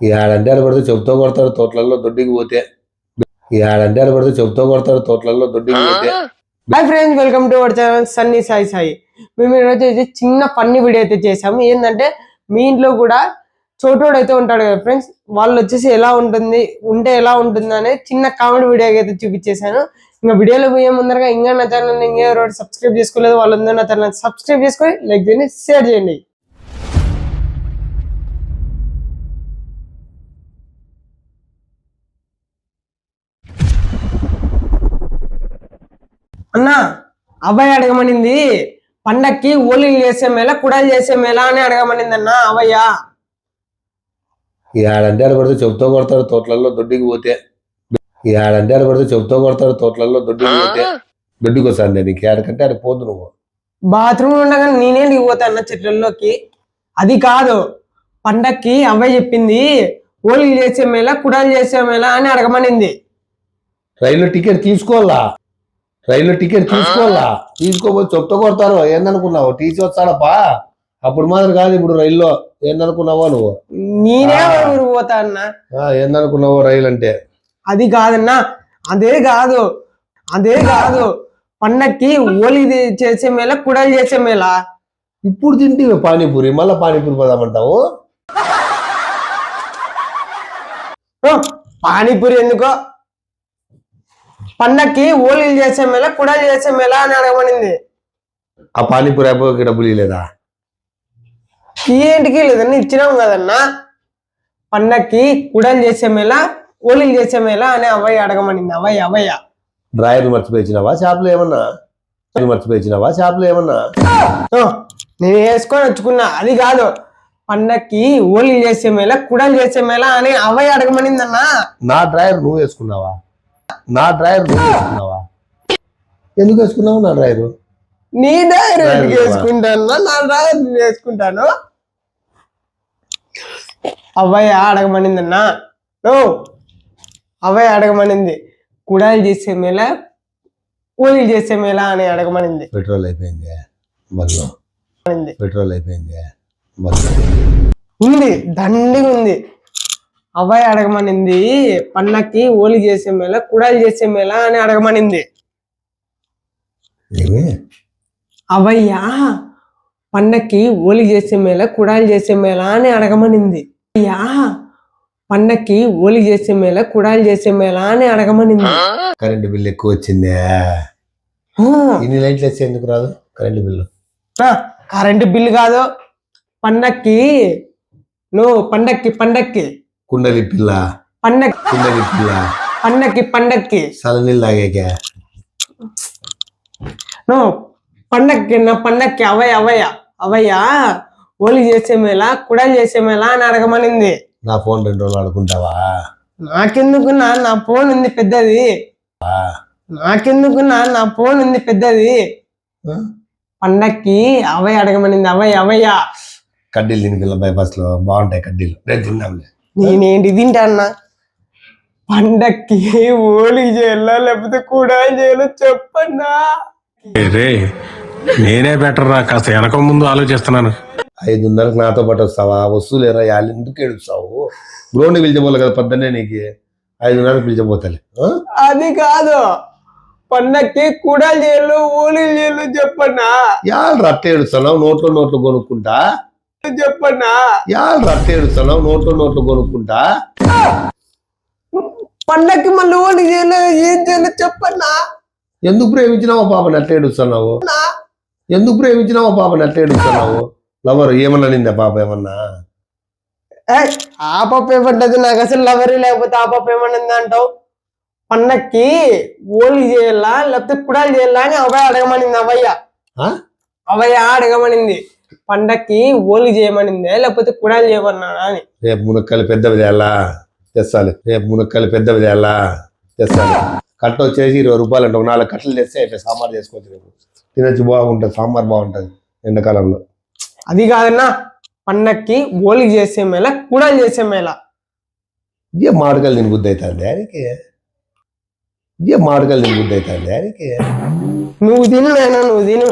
ఏడంటే పడితే చెబుతూ కొడతారు తోటలలో దొడ్డికి పోతే. ఏడంటే పడితే చెబుతూ కొడతారు తోటలలో దొడ్డికి పోతే. Hi friends welcome to our channel Sunny Sai Sai మేము ఈరోజు అయితే చిన్న ఫన్నీ వీడియో అయితే చేసాము ఏంటంటే మీ ఇంట్లో కూడా చోటోడు అయితే ఉంటాడు కదా ఫ్రెండ్స్ వాళ్ళు వచ్చేసి ఎలా ఉంటుంది ఉంటే ఎలా ఉంటుంది అనేది చిన్న కామెడీ వీడియో అయితే చూపించేశాను. ఇంకా వీడియోలో పోయే ముందరగా ఇంకా నా ఛానల్ ఇంకా ఎవరు సబ్స్క్రైబ్ చేసుకోలేదు వాళ్ళందరూ నా ఛానల్ సబ్స్క్రైబ్ చేసుకొని లైక్ చేయండి షేర్ చేయండి. అన్న అబ్బాయి అడగమనింది. పండక్కి ఓలీలు చేసే మేళ కుడాలు చేసే మేళ అని అడగమనింది అన్న అవయ్య. ఏడంటే ఆడ పడితే చెబుతూ కొడతారు తోటలలో దొడ్డికి పోతే. ఏడంటే ఆడ పడితే చెబుతూ కొడతారు తోటలలో దొడ్డికి పోతే. దొడ్డికి వస్తాను నీకు ఏడకంటే ఆడ పోదు నువ్వు. బాత్రూమ్ ఉండగా నేనే దిగిపోతా అన్న చెట్లలోకి అది కాదు పండక్కి అవ్వయ్య చెప్పింది ఓలీలు చేసే మేళ కుడాలు చేసే మేళ అని అడగమనింది. రైలు టికెట్ తీసుకోవాలా? రైలు టికెట్ తీసుకోవాలా? తీసుకోపోతే చెప్తూ కొడతారు ఏందనుకున్నావు? టీసీ వస్తాడప్పా? అప్పుడు మాత్రం కాదు ఇప్పుడు రైల్లో. ఏందనుకున్నావా నువ్వు? నేనే ఊరు పోతా అన్న. ఆ, ఏందనుకున్నావు రైలు అంటే అది కాదన్నా. అదే కాదు. అదే కాదు. పండక్కి ఓలి చేసే మేళ కుడాలు చేసే మేళ. ఇప్పుడు తింటే పానీపూరి. మళ్ళీ పానీపూరి పోదామంటావు? పానీపూరి ఎందుకో? పండక్కి ఓలీలు చేసే మేళ కుడాలు చేసే మేళ అని అడగమనింది. ఆ పానీపూరి అయిపోయి డబ్బులు ఇవ్వలేదా ఏంటికి లేదన్నా ఇచ్చినాం కదన్నా. పండక్కి కుడాలు చేసే మేళ ఓలీలు చేసే మేళ అని అవ్వయ్య అడగమనింది. అవ్వయ్య అవ్వయ్య డ్రాయర్ మర్చిపోయినావా షాప్లో ఏమన్నా? మర్చిపోయినావా షాప్లో ఏమన్నా? నేను వేసుకొని వచ్చుకున్నా. అది కాదు పండక్కి ఓలీలు చేసే మేళ కుడాలు చేసే మేళ అని అవ్వయ్య అడగమనిందన్నా నా డ్రాయర్ నువ్వు వేసుకున్నావా? నా డ్రాయర్ వేసుకున్నావా? ఎందుకు వేసుకున్నావు నా డ్రాయర్ నీ డ్రైవర్ డ్రైవర్ ఎందుకు వేసుకుంటాను నా డ్రైవర్ వేసుకుంటాను. అవ్వయ్య అడగమనిందన్నా? ఓ అవ్వయ్య అడగమనింది. కుడాలు చేసే మేళ కూలీలు చేసే మేళ అని అడగమనింది. పెట్రోల్ అయిపోయింది. పెట్రోల్ అయిపోయింది ఉంది దండిగా ఉంది. అవ్వయ్య అడగమనింది పన్నకి ఓలి చేసే మేళ కుడాలు చేసే మేళ అని అడగమనింది. అవయ్య పండక్కి ఓలి చేసే మేళ కుడాలు చేసే మేళ అని అడగమనింది. అయ్యా పండక్కి ఓలి చేసే మేళ కుడాలు చేసే మేళ అని అడగమనింది. కరెంటు బిల్లు ఎక్కువ వచ్చింది. ఇన్ని లైట్లు వేస్తే ఎందుకు రాదు? Current bill. ఆ, కరెంటు బిల్లు కాదు. పండక్కి నువ్వు పండక్కి పండక్కి. కుండలి పిల్ల పండక్కి కుండలి పిల్ల పండక్కి పండక్కి చల్లనీళ్ళు తాగాక నువ్వు పండక్కి నా పండక్కి అవయ్య అవయ్య అవయ్య ఓలి చేసే మేళ కుడాలు చేసే మేళ అని అడగమనింది నా ఫోన్ రెండు రోజులు ఆడుకుంటావా నాకెందుకు నా నా ఫోన్ ఉంది పెద్దది నాకెందుకు నా నా ఫోన్ ఉంది పెద్దది? పండక్కి అవయ్య అడగమనింది అవయ్య అవయ్య కడ్డీలు తిని పిల్ల బైపాస్లో బాగుంటాయి కడ్డీలు రేపు తిందాంలే నేనేంటి తింటాన్నా? పండక్కి ఓలి చేయాలో? లేకపోతే కూడా చేయాలో? చెప్పన్నా? రే నేనే బెటర్ రా కాస్త వెనక ముందు ఆలోచిస్తున్నాను. ఐదున్నరకు నాతో పాటు వస్తావా? వస్తువులు ఎరా యాళ్ళు ఎందుకు ఏడుస్తావు? గ్రౌండ్కి పిలిచిపోలే కదా పొద్దున్నే నీకు. ఐదున్నరకు పిలిచిపోతాలే ఆ? అది కాదు. పండక్కి కుడాలు చేయాలో? ఓలీలు చేయాలో? చెప్పన్నా? యాళ్ళు రట్ట ఏడుస్తున్నావు? నోట్లో నోట్లు కొనుక్కుంటా? చెప్పన్నా? యాళ్ళు రట్ట ఏడుస్తున్నావు నోట్లో నోట్లు కొనుక్కుంటా? పండక్కి మళ్ళీ ఓలి చేయాలో ఏం చేయాలో చెప్పన్నా? ఎందుకు ప్రేమించినావా పాపని అట్లా ఏడుస్తున్నావు? ఎందుకు ప్రేమించినావా పాపని అట్లా ఏడుస్తున్నావు? లవర్ ఏమన్నా నిందా పాప ఏమన్నా? ఏయ్, ఆ పప్పు ఏమంటది? నాకు అసలు లవరీ లేకపోతే ఆ పప్పు ఏమన్నది అంటావు? పండక్కి ఓలి చేయాలా లేకపోతే కుడాలు చేయాలా అని అవయ్య అడగమనింది అవయ్య ఆ? అవయ్య అడగమనింది. పండక్కి ఓలి చేయమనిందే లేకపోతే కుడాలు చేయమన్నానా అని. రేపు మునక్కాయలు పెద్దవి తేలా తెస్తాలి. రేపు మునక్కాయలు పెద్దవి తేలా తెస్తాలి. కట్ట వచ్చేసి ఇరవై రూపాయలు అంటే. ఒక నాలుగు కట్టలు తెస్తే ఇట్లా సాంబార్ చేసుకోవచ్చు రేపు. తినొచ్చు బాగుంటుంది. సాంబార్ బాగుంటుంది ఎండాకాలంలో. అది కాదన్నా పండక్కి ఓలి చేసే మేళ కుడాలు చేసే మేళ. ఇదే మామిడికాయలు తిని బుద్ధి అవుతుంది దానికి ఇదే మామిడికాయలు తిని బుద్ధి అవుతుంది దానికి నువ్వు తిను నాయనా నువ్వు తిను.